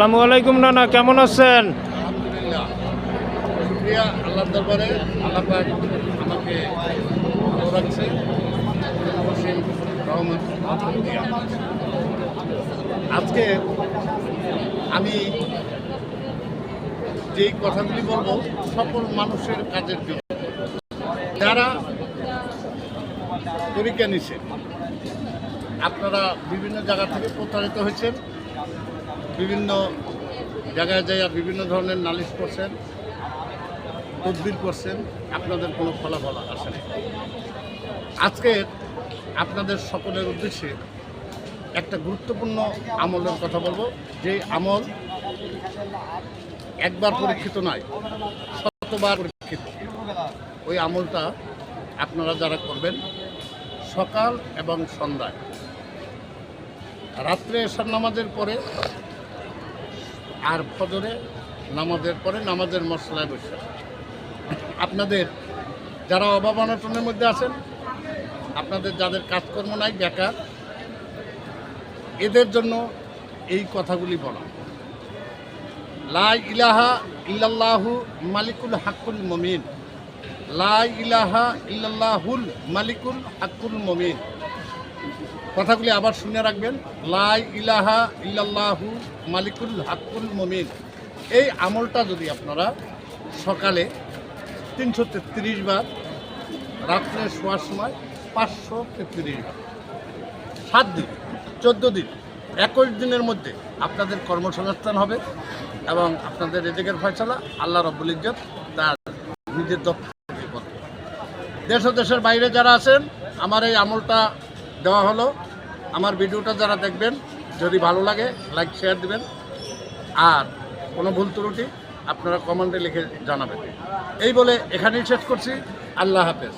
আসসালামু আলাইকুম নানা, কেমন আছেন। আজকে আমি যেই কথাগুলি বলব, সকল মানুষের কাজের জন্য। যারা পরীক্ষা নিছে, আপনারা বিভিন্ন জায়গা থেকে প্রতারিত হয়েছেন। বিভিন্ন জায়গায় যাইয়া বিভিন্ন ধরনের নালিশ করছেন, তদবির করছেন, আপনাদের কোনো ফলাফল আসে না আজকে আপনাদের সকলের উদ্দেশ্যে একটা গুরুত্বপূর্ণ আমলের কথা বলব। যে আমল একবার পরীক্ষিত নয়, শতবার পরীক্ষিত। ওই আমলটা আপনারা যারা করবেন, সকাল এবং সন্ধ্যায়। রাত্রে এসার নামাজের পরে আর ফজরে নামাজের পরে নামাজের মশলায় বসে। আপনাদের যারা অভাব অনটনের মধ্যে আছেন, আপনাদের যাদের কাজকর্ম নাই, বেকার, এদের জন্য এই কথাগুলি বলা। লা ইলাহা ইল্লাল্লাহু মালিকুল হাক্কুল মমিন। লা ইলাহা ইল্লাল্লাহুল মালিকুল হাক্কুল মমিন। কথাগুলি আবার শুনে রাখবেন। লাই ইলাহা ইল্লাল্লাহু মালিকুল হাক্কুল মমিন। এই আমলটা যদি আপনারা সকালে তিনশো তেত্রিশ বার, রাত্রে শোয়ার সময় পাঁচশো তেত্রিশ বার। সাত দিন, চোদ্দ দিন, একুশ দিনের মধ্যে আপনাদের কর্মসংস্থান হবে এবং আপনাদের রেজেকের ফয়সলা আল্লাহ রব্বুল ইজ্জত তার নিজের দক্ষ করবে। দেশ ও দেশের বাইরে যারা আছেন, আমার এই আমলটা দেওয়া হলো। আমার ভিডিওটা যারা দেখবেন যদি ভালো লাগে লাইক শেয়ার দেবেন। আর কোনো ভুল ত্রুটি, আপনারা কমেন্টে লিখে জানাবেন। এই বলে এখানেই শেষ করছি। আল্লাহ হাফেজ।